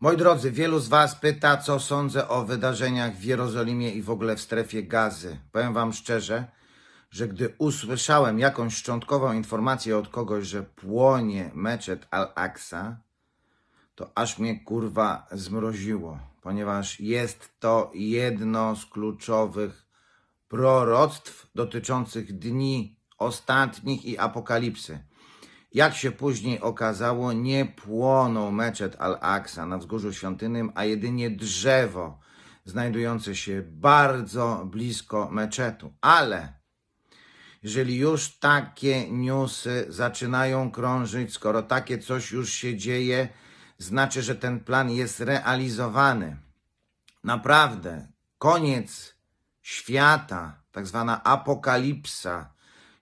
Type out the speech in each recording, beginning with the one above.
Moi drodzy, wielu z Was pyta, co sądzę o wydarzeniach w Jerozolimie i w ogóle w strefie gazy. Powiem Wam szczerze, że gdy usłyszałem jakąś szczątkową informację od kogoś, że płonie meczet Al-Aqsa, to aż mnie kurwa zmroziło, ponieważ jest to jedno z kluczowych proroctw dotyczących dni ostatnich i apokalipsy. Jak się później okazało, nie płonął meczet Al-Aqsa na wzgórzu świątynnym, a jedynie drzewo znajdujące się bardzo blisko meczetu. Ale jeżeli już takie newsy zaczynają krążyć, skoro takie coś już się dzieje, znaczy, że ten plan jest realizowany. Naprawdę, koniec świata, tak zwana apokalipsa,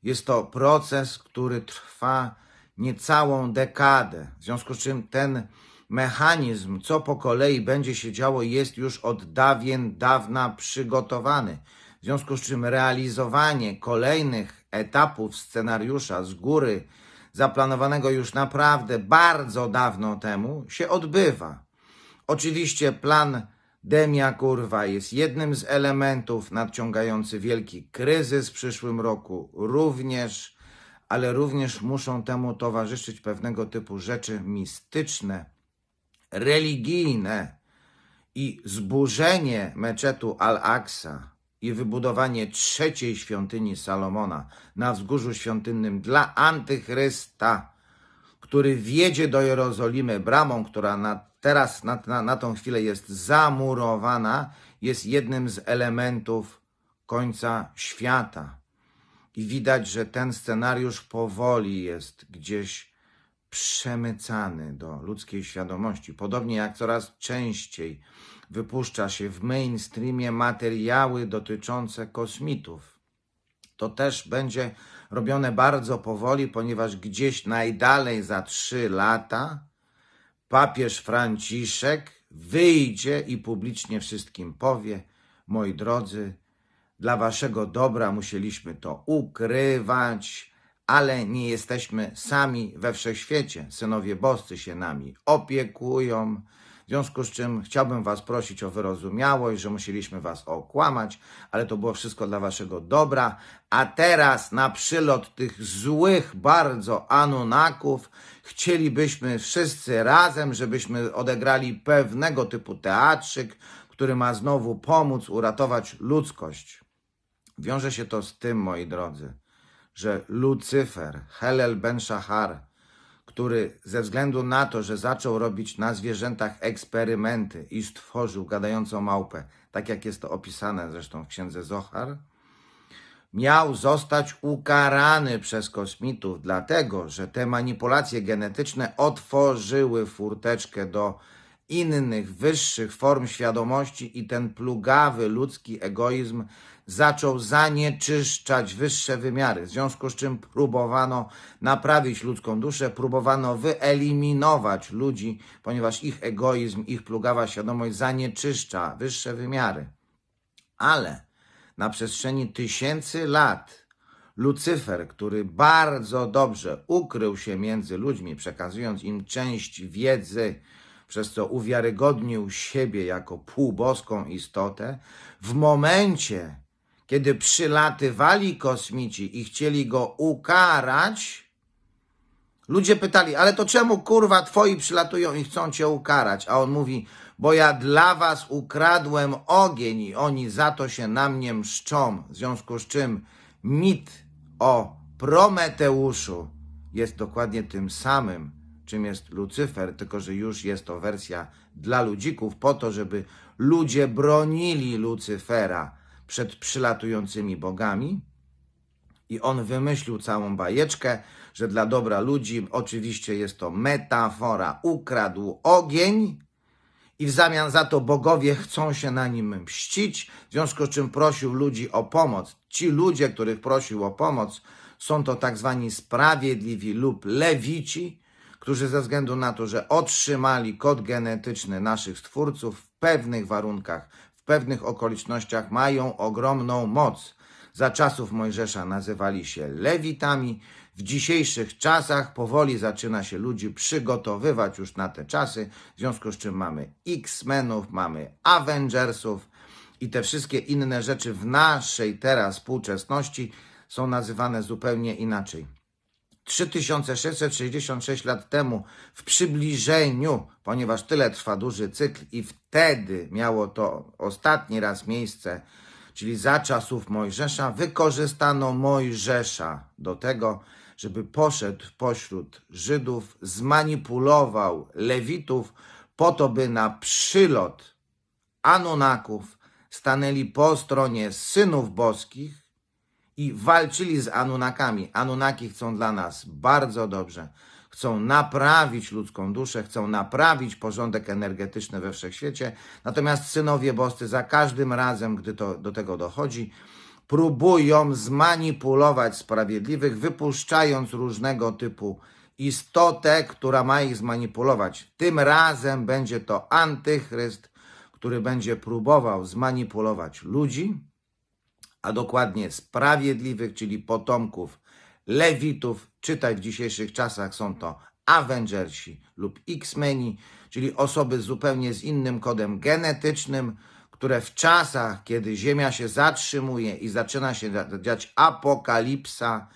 jest to proces, który trwa niecałą dekadę. W związku z czym ten mechanizm, co po kolei będzie się działo, jest już od dawien dawna przygotowany. W związku z czym realizowanie kolejnych etapów scenariusza z góry, zaplanowanego już naprawdę bardzo dawno temu, się odbywa. Oczywiście plan Demia Kurwa jest jednym z elementów nadciągający wielki kryzys w przyszłym roku również, ale również muszą temu towarzyszyć pewnego typu rzeczy mistyczne, religijne i zburzenie meczetu Al-Aqsa i wybudowanie trzeciej świątyni Salomona na wzgórzu świątynnym dla antychrysta, który wjedzie do Jerozolimy bramą, która na, teraz na, na, na tą chwilę jest zamurowana, jest jednym z elementów końca świata. I widać, że ten scenariusz powoli jest gdzieś przemycany do ludzkiej świadomości. Podobnie jak coraz częściej wypuszcza się w mainstreamie materiały dotyczące kosmitów. To też będzie robione bardzo powoli, ponieważ gdzieś najdalej za trzy lata papież Franciszek wyjdzie i publicznie wszystkim powie: Moi drodzy, dla waszego dobra musieliśmy to ukrywać, ale nie jesteśmy sami we wszechświecie. Synowie boscy się nami opiekują. W związku z czym chciałbym was prosić o wyrozumiałość, że musieliśmy was okłamać, ale to było wszystko dla waszego dobra. A teraz na przylot tych złych bardzo Anunaków chcielibyśmy wszyscy razem, żebyśmy odegrali pewnego typu teatrzyk, który ma znowu pomóc uratować ludzkość. Wiąże się to z tym, moi drodzy, że Lucyfer, Helel Ben Shahar, który ze względu na to, że zaczął robić na zwierzętach eksperymenty i stworzył gadającą małpę, tak jak jest to opisane zresztą w księdze Zohar, miał zostać ukarany przez kosmitów, dlatego że te manipulacje genetyczne otworzyły furteczkę do innych, wyższych form świadomości i ten plugawy ludzki egoizm zaczął zanieczyszczać wyższe wymiary, w związku z czym próbowano naprawić ludzką duszę, próbowano wyeliminować ludzi, ponieważ ich egoizm, ich plugawa świadomość zanieczyszcza wyższe wymiary. Ale na przestrzeni tysięcy lat Lucyfer, który bardzo dobrze ukrył się między ludźmi, przekazując im część wiedzy, przez co uwiarygodnił siebie jako półboską istotę, w momencie, kiedy przylatywali kosmici i chcieli go ukarać, ludzie pytali, ale to czemu kurwa twoi przylatują i chcą cię ukarać? A on mówi, bo ja dla was ukradłem ogień i oni za to się na mnie mszczą. W związku z czym mit o Prometeuszu jest dokładnie tym samym, czym jest Lucyfer, tylko że już jest to wersja dla ludzików, po to, żeby ludzie bronili Lucyfera przed przylatującymi bogami. I on wymyślił całą bajeczkę, że dla dobra ludzi, oczywiście jest to metafora, ukradł ogień i w zamian za to bogowie chcą się na nim mścić, w związku z czym prosił ludzi o pomoc. Ci ludzie, których prosił o pomoc, są to tak zwani sprawiedliwi lub lewici, którzy ze względu na to, że otrzymali kod genetyczny naszych stwórców w pewnych warunkach, w pewnych okolicznościach mają ogromną moc. Za czasów Mojżesza nazywali się lewitami, w dzisiejszych czasach powoli zaczyna się ludzi przygotowywać już na te czasy, w związku z czym mamy X-Menów, mamy Avengersów i te wszystkie inne rzeczy w naszej teraz współczesności są nazywane zupełnie inaczej. 3666 lat temu w przybliżeniu, ponieważ tyle trwa duży cykl i wtedy miało to ostatni raz miejsce, czyli za czasów Mojżesza, wykorzystano Mojżesza do tego, żeby poszedł pośród Żydów, zmanipulował Lewitów po to, by na przylot Anunaków stanęli po stronie synów boskich i walczyli z Anunakami. Anunaki chcą dla nas bardzo dobrze. Chcą naprawić ludzką duszę, chcą naprawić porządek energetyczny we wszechświecie. Natomiast synowie boscy za każdym razem, gdy to do tego dochodzi, próbują zmanipulować sprawiedliwych, wypuszczając różnego typu istotę, która ma ich zmanipulować. Tym razem będzie to antychryst, który będzie próbował zmanipulować ludzi, a dokładnie sprawiedliwych, czyli potomków Lewitów. Czytaj w dzisiejszych czasach są to Avengersi lub X-Meni, czyli osoby zupełnie z innym kodem genetycznym, które w czasach, kiedy Ziemia się zatrzymuje i zaczyna się dziać apokalipsa,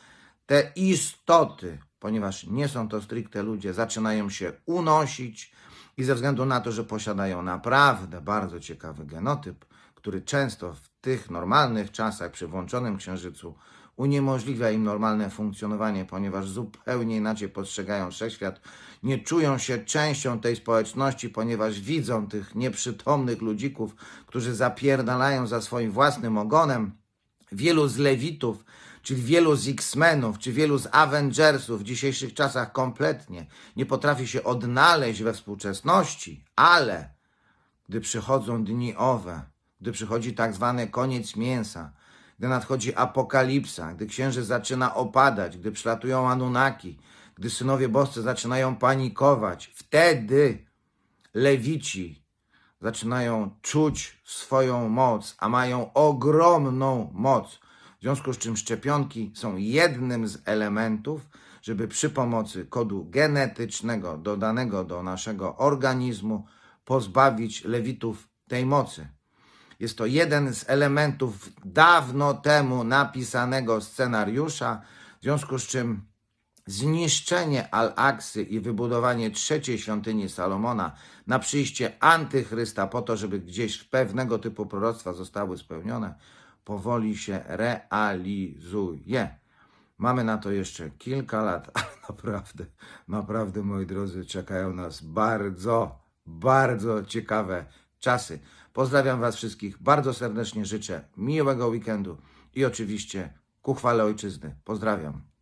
te istoty, ponieważ nie są to stricte ludzie, zaczynają się unosić i ze względu na to, że posiadają naprawdę bardzo ciekawy genotyp, który często w tych normalnych czasach przy włączonym księżycu uniemożliwia im normalne funkcjonowanie, ponieważ zupełnie inaczej postrzegają wszechświat, nie czują się częścią tej społeczności, ponieważ widzą tych nieprzytomnych ludzików, którzy zapierdalają za swoim własnym ogonem. Wielu z Lewitów, czyli wielu z X-Menów, czy wielu z Avengersów w dzisiejszych czasach kompletnie nie potrafi się odnaleźć we współczesności, ale gdy przychodzą dni owe, gdy przychodzi tak zwany koniec mięsa, gdy nadchodzi apokalipsa, gdy księżyc zaczyna opadać, gdy przylatują Anunaki, gdy synowie boscy zaczynają panikować, wtedy lewici zaczynają czuć swoją moc, a mają ogromną moc. W związku z czym szczepionki są jednym z elementów, żeby przy pomocy kodu genetycznego dodanego do naszego organizmu pozbawić lewitów tej mocy. Jest to jeden z elementów dawno temu napisanego scenariusza, w związku z czym zniszczenie Al-Aksy i wybudowanie trzeciej świątyni Salomona na przyjście antychrysta po to, żeby gdzieś pewnego typu proroctwa zostały spełnione, powoli się realizuje. Mamy na to jeszcze kilka lat, ale naprawdę, naprawdę, moi drodzy, czekają nas bardzo, bardzo ciekawe czasy. Pozdrawiam Was wszystkich bardzo serdecznie, życzę miłego weekendu i oczywiście ku chwale ojczyzny. Pozdrawiam.